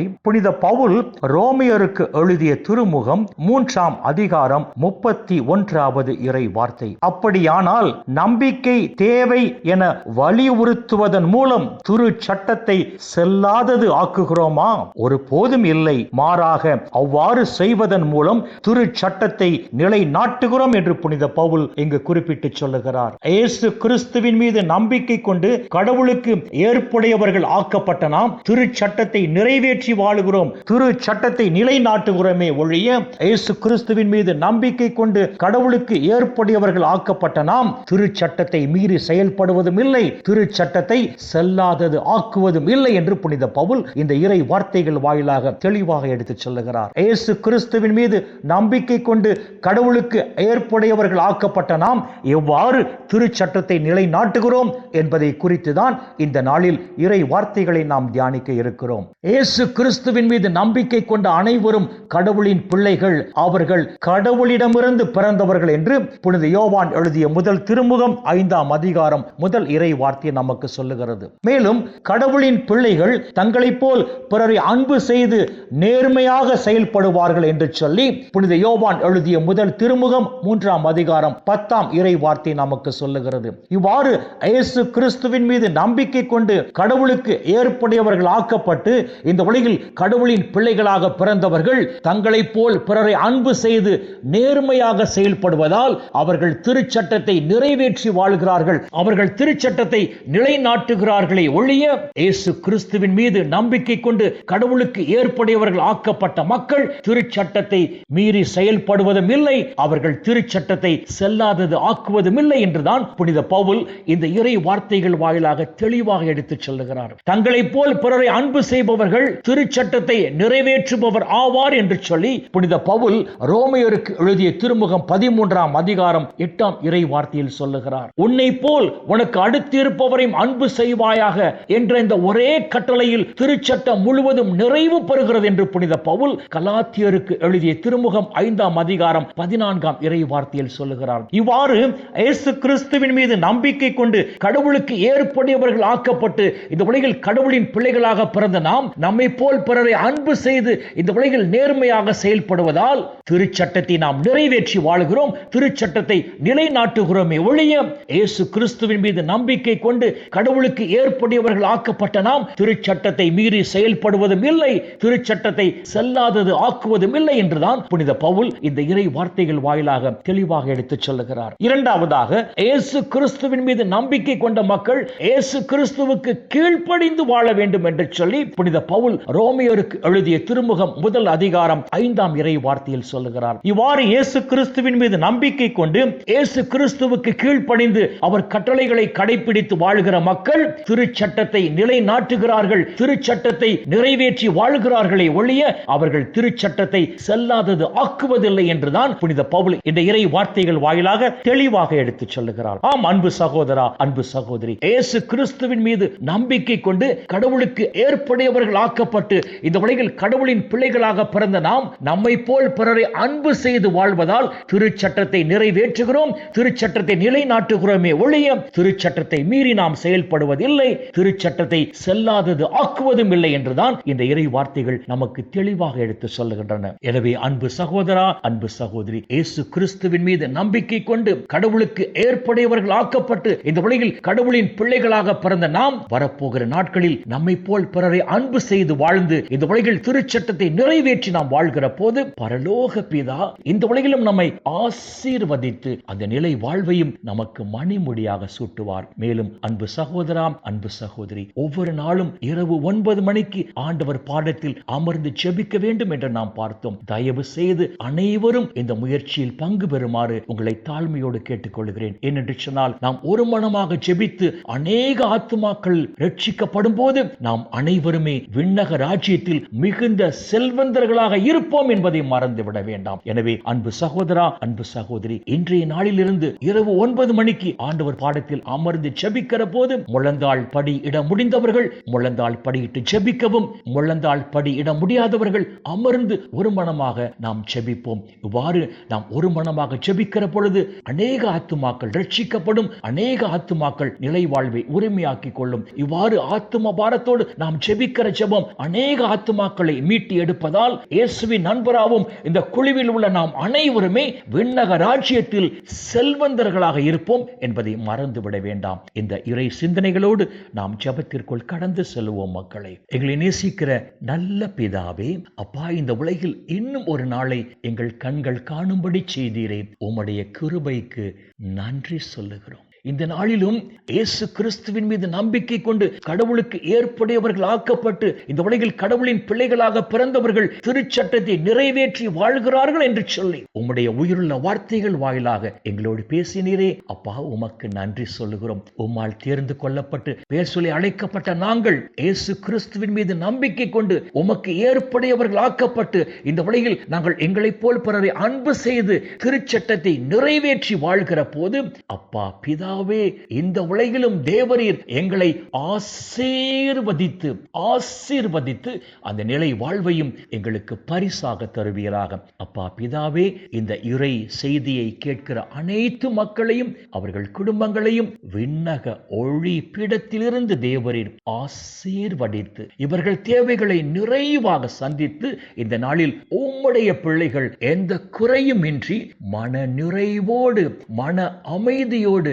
வார்த்தை புனித பவுல் ரோமியருக்கு எழுதிய திருமுகம் மூன்றாம் அதிகாரம் முப்பத்தி ஒன்றாவது இறை வார்த்தை. அப்படியானால் நம்பிக்கை தேவை என வலியுறுத்துவதன் மூலம் துரு சட்டத்தை செல்லாதது ஆக்குகிறோமா? ஒரு போதும் இல்லை. மாறாக அவ்வாறு செய்வதன் மூலம் துரு சட்டத்தை நிலை நாட்டுகிறோம் என்று புனித பவுல் இங்கு குறிப்பிட்டு சொல்லுகிறார். இயேசு கிறிஸ்துவின் மீது நம்பிக்கை கொண்டு கடவுளுக்கு ஏற்புடையவர்கள் ஆக்கப்பட்ட நாம் திரு சட்டத்தை நிறைவேற்றி பேசி வாழுகிறோம். திரு சட்டத்தை நிலைநாட்டுகிறோமே ஒழிய இயேசு கிறிஸ்துவின் மீது நம்பிக்கை கொண்டு கடவுளுக்கு ஏற்புடையவர்கள் ஆக்கப்பட்ட நாம் திரு சட்டத்தை மீறி செயல்படுவதும் இல்லை திரு சட்டத்தை செல்லாதது ஆக்குவதும் இல்லை என்று புனித பவுல் இந்த இறை வார்த்தைகள் வாயிலாக தெளிவாக எடுத்துச் சொல்லுகிறார். இயேசு கிறிஸ்துவின் மீது நம்பிக்கை கொண்டு கடவுளுக்கு ஏற்புடையவர்கள் ஆக்கப்பட்ட நாம் எவ்வாறு திரு சட்டத்தை நிலைநாட்டுகிறோம் என்பதை குறித்துதான் இந்த நாளில் இறை வார்த்தைகளை நாம் தியானிக்க இருக்கிறோம். இயேசு கிறிஸ்துவின் மீது நம்பிக்கை கொண்ட அனைவரும் கடவுளின் பிள்ளைகள் அவர்கள் கடவுளிடமிருந்து பிறந்தவர்கள் என்று புனித யோவான் எழுதிய முதல் திருமுகம் ஐந்தாம் அதிகாரம் முதல் இறை வார்த்தை நமக்கு சொல்லுகிறது. மேலும் கடவுளின் பிள்ளைகள் தங்களைப் போல் பிறரை அன்பு செய்து நேர்மையாக செயல்படுவார்கள் என்று சொல்லி புனித யோவான் எழுதிய முதல் திருமுகம் மூன்றாம் அதிகாரம் பத்தாம் இறை வார்த்தை நமக்கு சொல்லுகிறது. இவ்வாறு இயேசு கிறிஸ்துவின் மீது நம்பிக்கை கொண்டு கடவுளுக்கு ஏற்புடையவர்கள் ஆக்கப்பட்டு இந்த உலகில் கடவுளின் பிள்ளைகளாக பிறந்தவர்கள் தங்களைப் போல் பிறரை அன்பு செய்து நேர்மையாக செயல்படுவதால் அவர்கள் திருச்சட்டத்தை நிறைவேற்றி வாழ்கிறார்கள். அவர்கள் திருச்சட்டத்தை நிலைநாட்டுகிறார்களே ஒழிய இயேசு கிறிஸ்துவின் மீது நம்பிக்கை கொண்டு கடவுளுக்கு ஏற்புடையவர்கள் ஆக்கப்பட்ட மக்கள் திருச்சட்டத்தை மீறி செயல்படுவதும் இல்லை அவர்கள் திருச்சட்டத்தை செல்லாதது ஆக்குவதும் இல்லை என்றுதான் புனித பவுல் இந்த இறை வார்த்தைகள் வாயிலாக தெளிவாக எடுத்துச் சொல்லுகிறார். தங்களைப் போல் பிறரை அன்பு செய்பவர்கள் திருச்சட்டத்தை நிறைவேற்றுபவர் ஆவார் என்று சொல்லி புனித பவுல் ரோமையருக்கு எழுதிய திருமுகம் பதிமூன்றாம் அதிகாரம் எட்டாம் இறை வார்த்தையில் சொல்லுகிறார். உன்னை போல் உனக்கு அடுத்திருப்பவரையும் அன்பு செய்வாயாக என்ற இந்த ஒரே கட்டளையில் திருச்சட்டம் முழுவதும் நிறைவு பெறுகிறது என்று புனித பவுல் கலாத்தியருக்கு எழுதிய திருமுகம் ஐந்தாம் அதிகாரம் பதினான்காம் இறை வார்த்தையில் சொல்லுகிறார். இவ்வாறு இயேசு கிறிஸ்துவின் மீது நம்பிக்கை கொண்டு கடவுளுக்கு ஏற்புடையவர்கள் ஆக்கப்பட்டு இந்த உலகில் கடவுளின் பிள்ளைகளாக பிறந்த நாம் நம்மை போல் பிறரை அன்பு செய்து இந்த உலகில் நேர்மையாக செயல்படுவதால் திருச்சட்டத்தை நாம் நிறைவேற்றி வாழுகிறோம். திருச்சட்டத்தை நிலைநாட்டுகிறோமே ஒழிய இயேசு கிறிஸ்துவின் மீது நம்பிக்கை கொண்டு கடவுளுக்கு ஏற்புடையவர்கள் ஆக்கப்பட்ட நாம் திருச்சட்டத்தை மீறி செயல்படுவதும் இல்லை திருச்சட்டத்தை செல்லாதது ஆக்குவதும் இல்லை என்றுதான் புனித பவுல் இந்த இறை வார்த்தைகள் வாயிலாக தெளிவாக எடுத்துச் சொல்லுகிறார். இரண்டாவதாக இயேசு கிறிஸ்துவின் மீது நம்பிக்கை கொண்ட மக்கள் இயேசு கிறிஸ்துவுக்கு கீழ்ப்படிந்து வாழ வேண்டும் என்று சொல்லி புனித பவுல் ரோமியருக்கு எழுதிய திருமுகம் முதல் அதிகாரம் ஐந்தாம் இறை வார்த்தையில் சொல்லுகிறார். இவ்வாறு இயேசு கிறிஸ்துவின் மீது நம்பிக்கை கொண்டு இயேசு கிறிஸ்துவுக்கு கீழ்ப்பணிந்து அவர் கட்டளைகளை கடைபிடித்து வாழ்கிற மக்கள் திருச்சட்டத்தை நிலைநாட்டுகிறார்கள். திருச்சட்டத்தை நிறைவேற்றி வாழ்கிறார்களே ஒழிய அவர்கள் திருச்சட்டத்தை செல்லாதது ஆக்குவதில்லை என்றுதான் புனித பவுல் இந்த இறை வார்த்தைகள் வாயிலாக தெளிவாக எடுத்துச் சொல்லுகிறார். ஆம் அன்பு சகோதரா அன்பு சகோதரி. இயேசு கிறிஸ்துவின் மீது நம்பிக்கை கொண்டு கடவுளுக்கு ஏற்புடையவர்கள் ஆக்கப்பட்ட இந்த உலகில் கடவுளின் பிள்ளைகளாக பிறந்த நாம் நம்மை போல் பிறரை அன்பு செய்து வாழ்வதால் திருச்சட்டத்தை நிறைவேற்றுகிறோம் திருச்சட்டத்தை நிலைநாட்டுகிறோமே ஒழிய திருச்சட்டத்தை மீறி நாம் செயல்படுவதில்லை திருச்சட்டத்தை செல்லாதது ஆக்குவதும் இல்லை என்றுதான் இந்த இறை வார்த்தைகள் நமக்கு தெளிவாக எடுத்து சொல்லுகின்றன. எனவே அன்பு சகோதரா அன்பு சகோதரி இயேசு கிறிஸ்துவின் மீது நம்பிக்கை கொண்டு கடவுளுக்கு ஏற்புடையவர்கள் ஆக்கப்பட்டு இந்த உலகில் கடவுளின் பிள்ளைகளாக பிறந்த நாம் வரப்போகிற நாட்களில் நம்மை போல் பிறரை அன்பு செய்து வாழ்ந்து இந்த உலகில் திருச்சட்டத்தை நிறைவேற்றி நாம் வாழ்கிற போது பரலோக பிதா இந்த உலகிலும் நம்மை ஆசீர்வதித்து அந்த நிலை வாழ்வையும் நமக்கு மணிமுடியாக சூட்டுவார். மேலும் அன்பு சகோதராம் அன்பு சகோதரி ஒவ்வொரு நாளும் இரவு ஒன்பது மணிக்கு ஆண்டவர் பாடத்தில் அமர்ந்து செபிக்க வேண்டும் என்று நாம் பார்த்தோம். தயவு செய்து அனைவரும் இந்த முயற்சியில் பங்கு பெறுமாறு உங்களை தாழ்மையோடு கேட்டுக்கொள்கிறேன். ஏனென்று சொன்னால் நாம் ஒரு மனமாக ஜெபித்து அநேக ஆத்துமாக்கள் ரட்சிக்கப்படும் போது நாம் அனைவருமே விண்ணகர் ராஜ்யத்தில் மிகுந்த செல்வந்தர்களாக இருப்போம் என்பதை மறந்துவிட வேண்டாம். எனவே அன்பு சகோதரா அன்பு சகோதரி இன்றைய நாளிலிருந்து இரவு ஒன்பது மணிக்கு ஆண்டவர் பாடத்தில் அமர்ந்து ஜெபிக்கிற போது முழந்தாள் படி இட முடிந்தவர்கள் முழந்தாள் படியிட்டு ஜெபிக்கவும் முழந்தாள் படி இட முடியாதவர்கள் அமர்ந்து ஒரு மனமாக நாம் ஜெபிப்போம். இவ்வாறு நாம் ஒரு மனமாக ஜெபிக்கிற பொழுது அநேக ஆத்துமாக்கள் ரட்சிக்கப்படும் அநேக ஆத்துமாக்கள் நிலை வாழ்வை உரிமையாக்கிக் கொள்ளும். இவ்வாறு ஆத்தும பாரத்தோடு நாம் ஜெபிக்கிற ஜெபம் அநேக ஆத்துமாக்களை மீட்டி எடுப்பதால் இயேசுவின் நண்பராகவும் இந்த குழுவில் உள்ள நாம் அனைவருமே விண்ணக ராஜ்யத்தில் செல்வந்தர்களாக இருப்போம் என்பதை மறந்துவிட வேண்டாம். இந்த இறை சிந்தனைகளோடு நாம் ஜெபத்திற்குள் கடந்து செல்வோம் மக்களை. எங்களை நேசிக்கிற நல்ல பிதாவே அப்பா இந்த உலகில் இன்னும் ஒரு நாளை எங்கள் கண்கள் காணும்படி செய்தீரே. உம்முடைய கிருபைக்கு நன்றி சொல்லுகிறோம். இந்த நாளிலும் இயேசு கிறிஸ்துவின் மீது நம்பிக்கை கொண்டு கடவுளுக்கு ஏற்புடையவர்கள் ஆக்கப்பட்டு இந்த உலகில் கடவுளின் பிள்ளைகளாக பிறந்தவர்கள் திருச்சட்டத்தை நிறைவேற்றி வாழ்கிறார்கள் என்று சொல்லி உம்முடைய உயிருள்ள வார்த்தைகள் வாயிலாக எங்களோடு பேசினீரே. அப்பா உமக்கு நன்றி சொல்லுகிறோம். உம்மால் தேர்ந்து கொள்ளப்பட்டு பேர் சொல்லி அழைக்கப்பட்ட நாங்கள் இயேசு கிறிஸ்துவின் மீது நம்பிக்கை கொண்டு உமக்கு ஏற்புடையவர்கள் ஆக்கப்பட்டு இந்த உலகில் நாங்கள் எங்களைப் போல் பிறரை அன்பு செய்து திருச்சட்டத்தை நிறைவேற்றி வாழ்கிற போது அப்பா பிதா கர்த்தாவே இந்த உலகிலும் தேவரீர் எங்களை ஆசீர்வதித்து ஆசீர்வதித்து அந்த நிலை வாழ்வையும் எங்களுக்கு பரிசாக தருவீராக. அப்பா பிதாவே இந்த இறை செய்தியை கேட்கிற அனைத்து மக்களையும் அவர்கள் குடும்பங்களையும் விண்ணக ஒளி பீடத்திலிருந்து தேவரீர் ஆசீர்வதித்து இவர்கள் தேவைகளை நிறைவாக சந்தித்து இந்த நாளில் உம்முடைய பிள்ளைகள் எந்த குறையும் இன்றி மன நிறைவோடு மன அமைதியோடு